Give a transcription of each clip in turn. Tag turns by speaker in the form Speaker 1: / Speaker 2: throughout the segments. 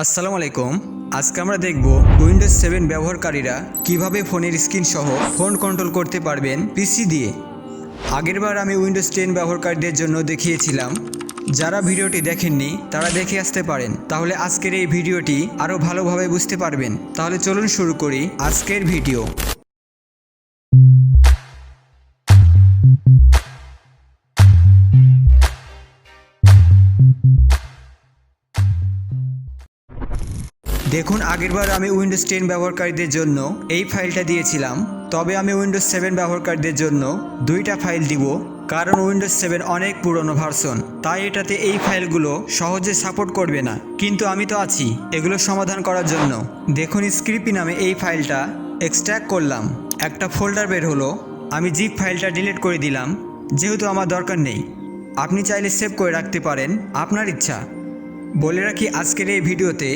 Speaker 1: আসসালামু আলাইকুম। আজকে আমরা দেখব উইন্ডোজ সেভেন ব্যবহারকারীরা কীভাবে ফোনের স্ক্রিন সহ ফোন কন্ট্রোল করতে পারবেন পিসি দিয়ে। আগেরবার আমি উইন্ডোজ টেন ব্যবহারকারীদের জন্য দেখিয়েছিলাম। যারা ভিডিওটি দেখেননি, তারা দেখে আসতে পারেন। তাহলে আজকের এই ভিডিওটি আরও ভালোভাবে বুঝতে পারবেন। তাহলে চলুন শুরু করি আজকের ভিডিও। দেখুন, আগেরবার আমি উইন্ডোজ টেন ব্যবহারকারীদের জন্য এই ফাইলটা দিয়েছিলাম। তবে আমি উইন্ডোজ সেভেন ব্যবহারকারীদের জন্য দুইটা ফাইল দিব, কারণ উইন্ডোজ সেভেন অনেক পুরনো ভার্সন তাই এটাতে এই ফাইলগুলো সহজে সাপোর্ট করবে না। কিন্তু আমি তো আছি এগুলো সমাধান করার জন্য। দেখুন স্ক্রিপি নামে এই ফাইলটা এক্সট্র্যাক্ট করলাম। একটা ফোল্ডার বের হলো। আমি জিপ ফাইলটা ডিলিট করে দিলাম, যেহেতু আমার দরকার নেই। আপনি চাইলে সেভ করে রাখতে পারেন, আপনার ইচ্ছা। বলে রাখি, আজকের এই ভিডিওতে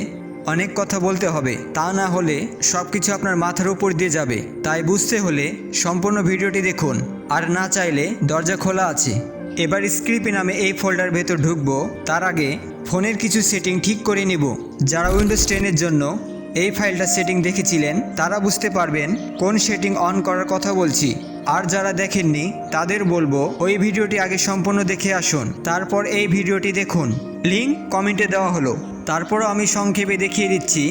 Speaker 1: অনেক কথা বলতে হবে। তা না হলে সব কিছু আপনার মাথার উপর দিয়ে যাবে। তাই বুঝতে হলে সম্পূর্ণ ভিডিওটি দেখুন। আর না চাইলে দরজা খোলা আছে। এবার স্ক্রিপি নামে এই ফোল্ডার ভেতর ঢুকবো। তার আগে ফোনের কিছু সেটিং ঠিক করে নেব। যারা উইন্ডোজ টেনের জন্য এই ফাইলটা সেটিং দেখেছিলেন, তারা বুঝতে পারবেন কোন সেটিং অন করার কথা বলছি। আর যারা দেখেননি, তাদের বলব ওই ভিডিওটি আগে সম্পূর্ণ দেখে আসুন। তারপর এই ভিডিওটি দেখুন। লিঙ্ক কমেন্টে দেওয়া হলো। তারপরও আমি সংক্ষেপে দেখিয়ে দিচ্ছি।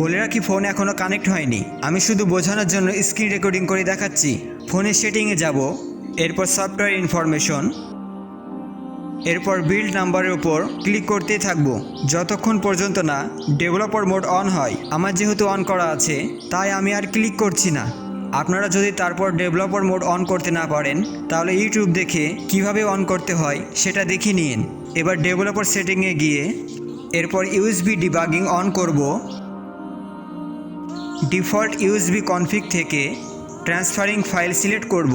Speaker 1: বলে রাখি, ফোন এখনও কানেক্ট হয়নি। আমি শুধু বোঝানোর জন্য স্ক্রিন রেকর্ডিং করে দেখাচ্ছি। ফোনের সেটিংয়ে যাব, এরপর সফটওয়্যার ইনফরমেশন, এরপর বিল্ড নাম্বারের উপর ক্লিক করতেই থাকব। যতক্ষণ পর্যন্ত না ডেভেলপার মোড অন হয়, আমার যেহেতু অন করা আছে, তাই আমি আর ক্লিক করছি না। আপনারা যদি তারপর ডেভেলপার মোড অন করতে না পারেন, তাহলে ইউটিউব দেখে কীভাবে অন করতে হয় সেটা দেখে নিন। এবার ডেভেলপার সেটিংয়ে গিয়ে এরপর ইউএসবি ডিবাগিং অন করব। ডিফল্ট ইউএসবি কনফিগ থেকে ট্রান্সফারিং ফাইল সিলেক্ট করব।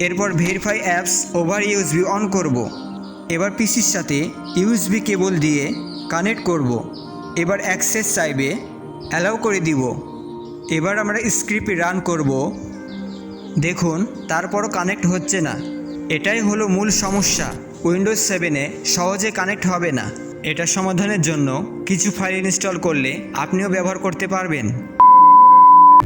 Speaker 1: এরপর verify apps over USB on করব। এবার পিসির সাথে ইউএসবি কেবল দিয়ে কানেক্ট করব। এবার অ্যাক্সেস চাইবে অ্যালাউ করে দিব। এবার আমরা স্ক্রিপ্ট রান করব। দেখুন, তারপরও কানেক্ট হচ্ছে না। এটাই হলো মূল সমস্যা। উইন্ডোজ সেভেনে সহজে কানেক্ট হবে না। এটা সমাধানের জন্য কিছু ফাইল ইনস্টল করলে আপনিও ব্যবহার করতে পারবেন।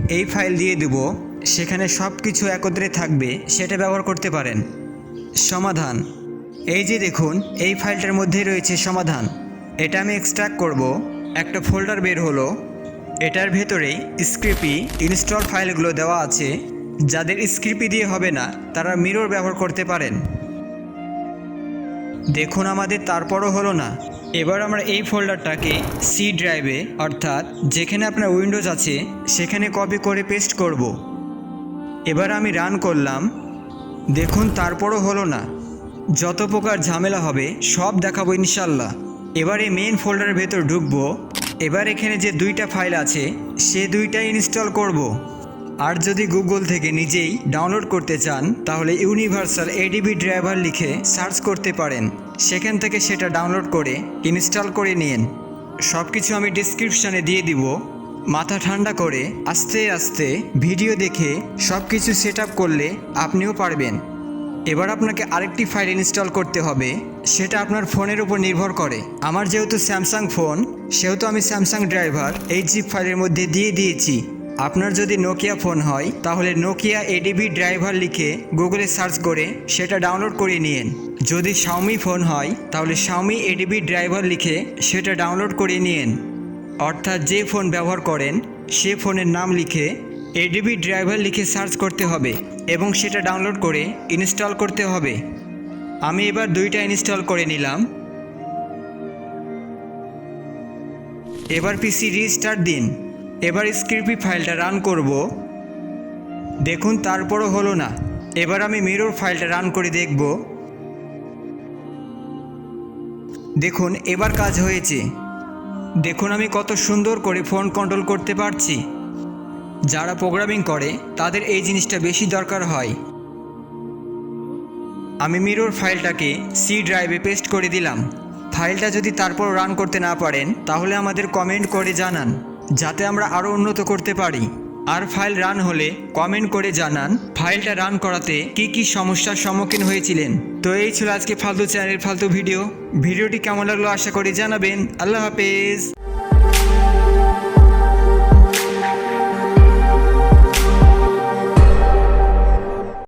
Speaker 1: এই ফাইল দিয়ে দেব, সেখানে সব কিছু একত্রে থাকবে, সেটা ব্যবহার করতে পারেন। সমাধান। এই যে দেখুন, এই ফাইলটার মধ্যেই রয়েছে সমাধান। এটা আমি এক্সট্রাক্ট করব। একটা ফোল্ডার বের হলো। এটার ভেতরেই স্ক্রিপি ইনস্টল ফাইলগুলো দেওয়া আছে। যাদের স্ক্রিপি দিয়ে হবে না, তারা মিরর ব্যবহার করতে পারেন। দেখুন আমাদের তারপরও হলো না। এবার আমরা এই ফোল্ডারটাকে সি ড্রাইভে অর্থাৎ যেখানে আপনার উইন্ডোজ আছে, সেখানে কপি করে পেস্ট করব। এবার আমি রান করলাম। দেখুন তারপরও হলো না। যত প্রকার ঝামেলা হবে, সব দেখাবো ইনশাল্লাহ এবারে মেন ফোল্ডারের ভেতর ঢুকবো। এবার এখানে যে দুইটা ফাইল আছে, সে দুইটাই ইনস্টল করব। আর যদি গুগল থেকে নিজেই ডাউনলোড করতে চান, তাহলে ইউনিভার্সাল এডিবি ড্রাইভার লিখে সার্চ করতে পারেন। সেখান থেকে সেটা ডাউনলোড করে ইনস্টল করে নিন। সব কিছু আমি ডিসক্রিপশানে দিয়ে দিব। মাথা ঠান্ডা করে, আস্তে আস্তে ভিডিও দেখে সব কিছু সেট করলে আপনিও পারবেন। এবার আপনাকে আরেকটি ফাইল ইনস্টল করতে হবে, সেটা আপনার ফোনের উপর নির্ভর করে। আমার যেহেতু স্যামসাং ফোন সেহেতু আমি স্যামসাং ড্রাইভার এই জিপ ফাইলের মধ্যে দিয়ে দিয়েছি। আপনার যদি নোকিয়া ফোন হয়, তাহলে নোকিয়া এডিবি ড্রাইভার লিখে গুগলে সার্চ করে সেটা ডাউনলোড করে নিন যদি শাওমি ফোন হয়, তাহলে শাওমি এডিবি ড্রাইভার লিখে সেটা ডাউনলোড করে নিন অর্থাৎ যে ফোন ব্যবহার করেন, সে ফোনের নাম লিখে এডিবি ড্রাইভার লিখে সার্চ করতে হবে এবং সেটা ডাউনলোড করে ইনস্টল করতে হবে। আমি এবার দুইটা ইনস্টল করে নিলাম। এবার পিসি রিস্টার্ট দিন। এবার স্ক্রিপি ফাইলটা রান করব। দেখুন, তারপরও হলো না। এবার আমি মিরর ফাইলটা রান করে দেখব। দেখুন, এবার কাজ হয়েছে। দেখুন, আমি কত সুন্দর করে ফোন কন্ট্রোল করতে পারছি। যারা প্রোগ্রামিং করে, তাদের এই জিনিসটা বেশি দরকার হয়। আমি মিরর ফাইলটাকে সি ড্রাইভে পেস্ট করে দিলাম। ফাইলটা যদি তারপর রান করতে না পারেন, তাহলে আমাদের কমেন্ট করে জানান। যাতে আমরা আরও উন্নত করতে পারি। আর ফাইল রান হলে কমেন্ট করে জানান, ফাইলটা রান করাতে কি কি সমস্যার সম্মুখীন হয়েছিলেন। তো এই ছিল আজকে ফালতু চ্যানেল ফালতু ভিডিও। ভিডিওটি কেমন লাগল আশা করি জানাবেন। আল্লাহ হাফেজ।